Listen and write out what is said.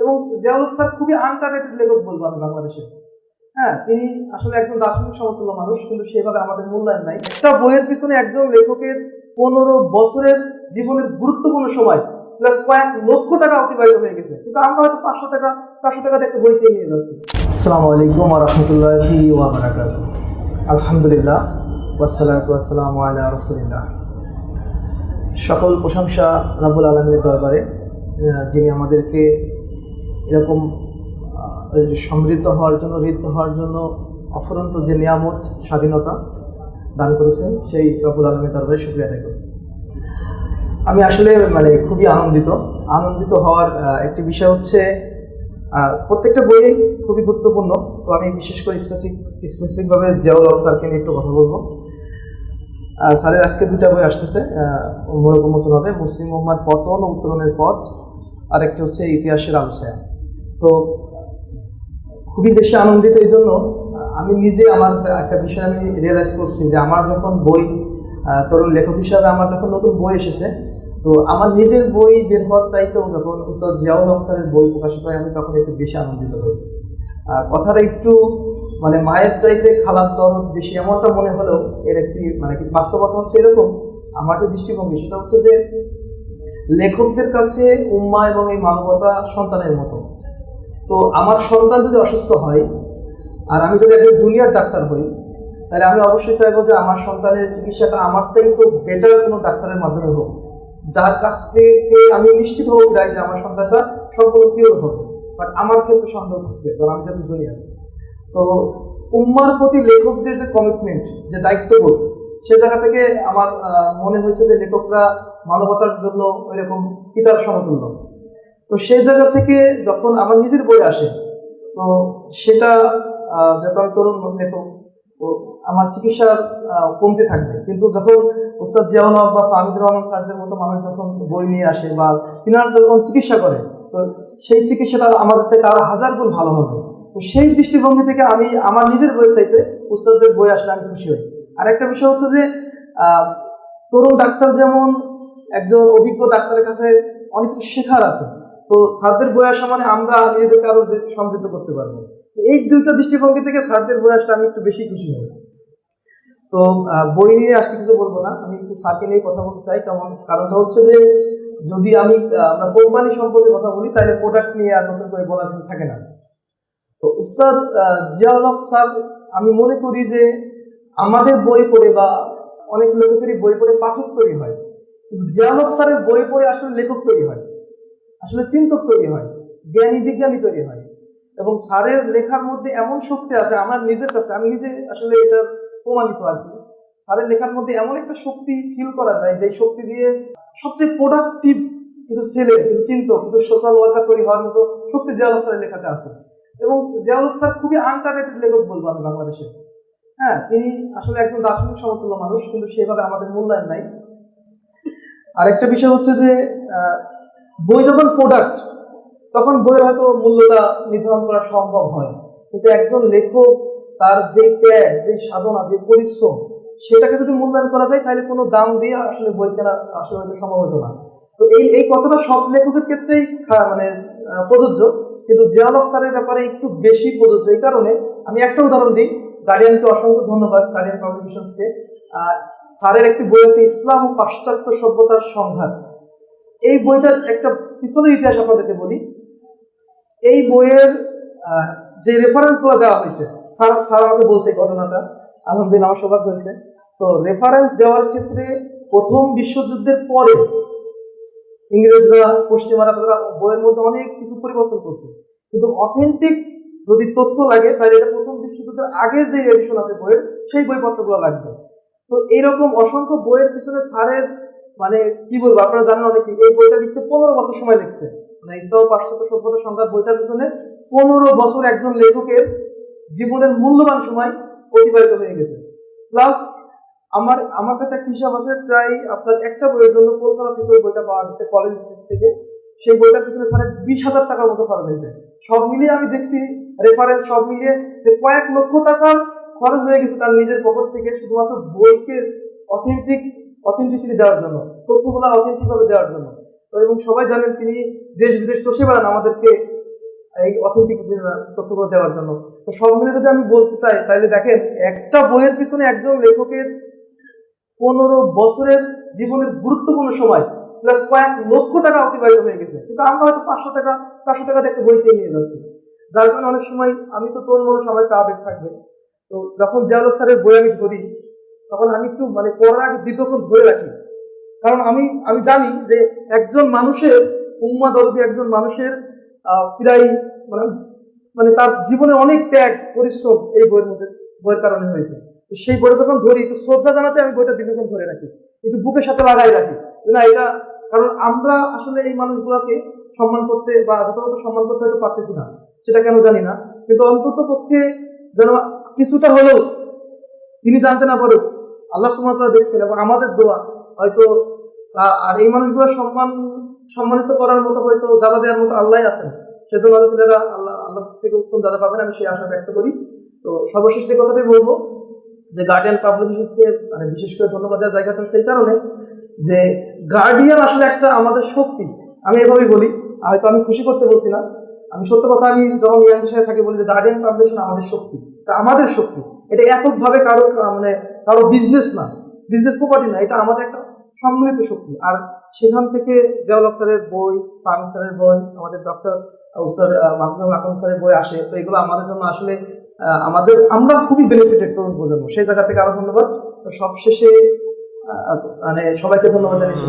এবং জিয়াউল স্যার খুবই আনটারেটেড লেখক বলব আমি বাংলাদেশে হ্যাঁ তিনি আসলে একজন দার্শনিক সমতুল্য মানুষ, কিন্তু সেভাবে আমাদের মূল্যায়ন নাই। একটা বইয়ের পিছনে একজন লেখকের পনেরো বছরের জীবনের গুরুত্বপূর্ণ সময় প্লাস কয়েক লক্ষ টাকা অতিবাহিত হয়ে গেছে। কিন্তু আমরা হয়তো পাঁচশো টাকা, চারশো টাকা একটা বই কিনে নিয়ে যাচ্ছি। আসসালামু আলাইকুম রহমতুল্লাহি ওয়াবারাকাত আলহামদুলিল্লাহ ওয়াসালাতু ওয়াসসালামু আলা রাসূলিল্লাহ। সকল প্রশংসা রাব্বুল আলমীর দরবারে যিনি আমাদেরকে এরকম সমৃদ্ধ হওয়ার জন্য, ঋদ্ধ হওয়ার জন্য অফুরন্ত যে নিয়ামত, স্বাধীনতা দান করেছেন, সেই রব্বুল আলমীর দরবারে শুক্রিয়া আদায় করছি। আমি আসলে মানে খুবই আনন্দিত। আনন্দিত হওয়ার একটি বিষয় হচ্ছে প্রত্যেকটা বইয়েই খুবই গুরুত্বপূর্ণ। তো আমি বিশেষ করে স্পেসিফিক স্পেসিফিকভাবে জিয়াউল হক স্যারকে নিয়ে একটু কথা বলব। স্যারের আজকে দুটা বই আসতেছে মূলক উন্মোচন হবে, মুসলিম মোহাম্মদ পতন ও উত্তরণের পথ। আর একটি হচ্ছে ইতিহাসের আলোচনা। তো খুবই বেশি আনন্দিত এই জন্য, আমি নিজে আমার একটা বিষয় আমি রিয়েলাইজ করছি যে আমার যখন বই তরুণ লেখক হিসাবে আমার যখন নতুন বই এসেছে, তো আমার নিজের বই বের হওয়ার চাইতেও যখন উস্তাদ জিয়াউল হক বই প্রকাশিত হয়, আমি তখন একটু বেশি আনন্দিত হই। কথাটা একটু মানে মায়ের চাইতে খালার দরদ বেশি এমনটা মনে হলেও এর একটি মানে কি বাস্তবতা হচ্ছে এরকম। আমার যে দৃষ্টিভঙ্গি সেটা হচ্ছে যে লেখকদের কাছে উম্মা এবং এই মানবতা সন্তানের মতো। তো আমার সন্তান যদি অসুস্থ হয়, আর আমি যদি একজন জুনিয়র ডাক্তার হই, তাহলে আমি অবশ্যই চাইব যে আমার সন্তানের চিকিৎসাটা আমার চাইতে বেটার কোনো ডাক্তারের মাধ্যমে হোক। যার কাছ থেকে আমি নিশ্চিত হব প্রায় যে আমার সন্তানটা সম্পূর্ণ পিওর হবে। বাট আমার ক্ষেত্রে সন্দেহ থাকবে, কারণ আমি যেহেতু জুনিয়র তো উম্মার প্রতি লেখকদের যে কমিটমেন্ট যে দায়িত্ববোধ, সে জায়গা থেকে আমার মনে হয়েছে যে লেখকরা মানবতার জন্য ওইরকম পিতার সমতুল্য। তো সেই জায়গা থেকে যখন আমার নিজের বই আসে, তো সেটা যেহেতু আমি তরুণ লেখক আমার চিকিৎসার কমতে থাকবে। কিন্তু যখন উস্তাদ জিয়াউল হক বা ফাহমিদুর রহমান স্যারদের মতো মানুষ যখন বই নিয়ে আসে বা তিনারা যখন চিকিৎসা করে, তো সেই চিকিৎসাটা আমাদের চাইতে আরও হাজার গুণ ভালো হবে। তো সেই দৃষ্টিভঙ্গি থেকে আমি আমার নিজের বই চাইতে উস্তাদদের বই আসলে আমি খুশি হই। আরেকটা বিষয় হচ্ছে যে তরুণ ডাক্তার যেমন একজন অভিজ্ঞ ডাক্তারের কাছে অনেক কিছু শেখার আছে তো স্যারদের বই আসা মানে আমরা নিজেদেরকে আরও সমৃদ্ধ করতে পারব। এই দুইটা দৃষ্টিভঙ্গি থেকে স্যারদের আসলে আমি একটু বেশি খুশি হই তো বই নিয়ে আজকে কিছু বলব না। আমি একটু স্যারকে নিয়ে কথা বলতে চাই। কারণ, কারণটা হচ্ছে যে, যদি আমি আমরা কোম্পানি সম্পর্কে কথা বলি, তাহলে প্রোডাক্ট নিয়ে আর নতুন করে বলার কিছু থাকে না। তো উস্তাদ হক স্যার, আমি মনে করি যে, আমাদের বই পড়ে বা অনেক লেখকেরই বই পড়ে পাঠক তৈরি হয়। কিন্তু জিয়াউল হক স্যারের বই পড়ে আসলে লেখক তৈরি হয়। আসলে চিন্তক তৈরি হয়, জ্ঞানী বিজ্ঞানী তৈরি হয় এবং স্যারের লেখার মধ্যে এমন শক্তি আছে, আমার নিজের কাছে, আমি নিজে আসলে এটা প্রমাণিত আর কি। স্যারের লেখার মধ্যে এমন একটা শক্তি ফিল করা যায় যে শক্তি দিয়ে সবচেয়ে প্রোডাক্টিভ কিছু ছেলে, কিছু চিন্তক, কিছু সোশ্যাল ওয়ার্কার তৈরি হওয়ার মতো শক্তি জিয়াউল স্যারের লেখাতে আছে। এবং জিয়াউল স্যার খুবই আনটারেটেড লেখক বলব আমি বাংলাদেশে। হ্যাঁ তিনি আসলে একজন দার্শনিক সমতুল্য মানুষ, কিন্তু সেভাবে আমাদের মূল্যায়ন নাই। আরেকটা বিষয় হচ্ছে যে বই যখন প্রোডাক্ট তখন বইয়ের হয়তো মূল্যটা নির্ধারণ করা সম্ভব হয়। কিন্তু একজন লেখক তার যে ত্যাগ, যে সাধনা, যে পরিশ্রম, সেটাকে যদি মূল্যায়ন করা যায়, তাহলে কোনো দাম দিয়ে আসলে বই কেনা আসলে হয়তো সম্ভব হতো না। তো এই এই কথাটা সব লেখকের ক্ষেত্রেই মানে প্রযোজ্য। কিন্তু জিয়ালক স্যারের ব্যাপারে একটু বেশি প্রযোজ্য। এই কারণে আমি একটা উদাহরণ দিই। গার্ডিয়ানকে অসংখ্য ধন্যবাদ গার্ডিয়ান পাবলিকেশনসকে স্যারের একটি বই আছে, ইসলাম ও পাশ্চাত্য সভ্যতার সংঘাত। এই বইটার একটা পিছনের ইতিহাস আপনাদেরকে বলি। এই বইয়ের যে রেফারেন্সগুলো দেওয়া হয়েছে, স্যার স্যার আমাকে বলছে ঘটনাটা, আলহামদুলিল্লাহ আমার সৌভাগ্য হয়েছে। তো রেফারেন্স দেওয়ার ক্ষেত্রে প্রথম বিশ্বযুদ্ধের পরে ইংরেজরা পশ্চিমারা তারা বইয়ের মধ্যে অনেক কিছু পরিবর্তন করছে। কিন্তু অথেন্টিক যদি তথ্য লাগে, তাহলে এটা প্রথম বিশ্বযুদ্ধের আগের যে এডিশন আছে বইয়ের, সেই বইপত্রগুলো লাগবে। তো এইরকম অসংখ্য বইয়ের পিছনে স্যারের মানে কি বলব, আপনারা জানেন অনেকে, এই বইটা লিখতে পনেরো বছর সময় লিখছে মানে ইসলাম পাশ্চাত্য সভ্যতা সংঘাত বইটার পিছনে পনেরো বছর একজন লেখকের জীবনের মূল্যবান সময় অতিবাহিত হয়ে গেছে। প্লাস আমার আমার কাছে একটা হিসাব আছে, প্রায় আপনার একটা বইয়ের জন্য কলকাতা থেকে ওই বইটা পাওয়া গেছে, কলেজ স্ট্রিট থেকে। সেই বইটার পিছনে স্যারের বিশ হাজার টাকার মতো খরচ হয়েছে। সব মিলিয়ে আমি দেখছি রেফারেন্স সব মিলিয়ে যে কয়েক লক্ষ টাকার খরচ হয়ে গেছে তার নিজের পকেট থেকে, শুধুমাত্র বইকে অথেন্টিক অথেন্টিসিটি দেওয়ার জন্য, তথ্যগুলো অথেন্টিক ভাবে দেওয়ার জন্য। এবং সবাই জানেন তিনি দেশ বিদেশ চষে বেড়ান আমাদেরকে এই অথেন্টিক তথ্যগুলো দেওয়ার জন্য। তো সব মিলে যদি আমি বলতে চাই, তাহলে দেখেন, একটা বইয়ের পিছনে একজন লেখকের পনেরো বছরের জীবনের গুরুত্বপূর্ণ সময় প্লাস কয়েক লক্ষ টাকা অতিবাহিত হয়ে গেছে। কিন্তু আমরা হয়তো পাঁচশো টাকা, চারশো টাকা একটা বই কিনে নিয়ে যাচ্ছি। যার কারণে অনেক সময় আমি তো তোর মনে সময় আবেগ থাকবে। তো যখন জিয়াউলক স্যারের বই আমি ধরি তখন আমি একটু মানে আগে দীর্ঘক্ষণ ধরে রাখি। কারণ আমি আমি জানি যে একজন মানুষের উম্মা দরদি একজন মানুষের প্রায় মানে মানে তার জীবনে অনেক ত্যাগ, পরিশ্রম এই বইয়ের মধ্যে, বইয়ের কারণে হয়েছে। সেই বইটা যখন ধরি, তো শ্রদ্ধা জানাতে আমি বইটা দীর্ঘক্ষণ ধরে রাখি। কিন্তু বুকের সাথে লাগাই রাখি। না, এটা, কারণ আমরা আসলে এই মানুষগুলোকে সম্মান করতে বা যথাযথ সম্মান করতে হয়তো পারতেছি না। সেটা কেন জানি না। কিন্তু অন্তত পক্ষে যেন কিছুটা হলেও তিনি জানতে না পারুক আল্লাহ সুমাত্রা দেখছেন এবং আমাদের দোয়া হয়তো আর এই মানুষগুলো সম্মান, সম্মানিত করার মতো হয়তো যাদা দেওয়ার মতো আল্লাহ আছেন। সেজন্য হয়তো তিনারা আল্লাহ আল্লাহ থেকে উত্তম যাদা পাবেন, আমি সেই আশা ব্যক্ত করি। তো সর্বশেষ যে কথাটাই বলব, যে গার্ডিয়ান পাবলিকেশনসকে মানে বিশেষ করে ধন্যবাদ দেওয়ার জায়গাটা সেই কারণে যে গার্ডিয়ান আসলে একটা আমাদের শক্তি। আমি এভাবেই বলি, হয়তো আমি খুশি করতে বলছি না। আমি সত্য কথা, আমি যখন ইয়ানদের সাথে থাকি বলি যে গার্ডিয়ান পাবলিকেশন আমাদের শক্তি। তা আমাদের শক্তি। এটা এককভাবে কারও মানে কারও বিজনেস না বিজনেস প্রপার্টি না এটা আমাদের একটা সম্মিলিত শক্তি আর সেখান থেকে জিয়াউল স্যারের বই ফামি স্যারের বই আমাদের ডক্টর উস্তাদ মাহফুজুল আকরম স্যারের বই আসে তো এগুলো আমাদের জন্য আসলে আমাদের আমরা খুবই বেনিফিটেড তরুণ প্রজন্ম সেই জায়গা থেকে আরও ধন্যবাদ তো সব শেষে মানে সবাইকে ধন্যবাদ জানিয়ে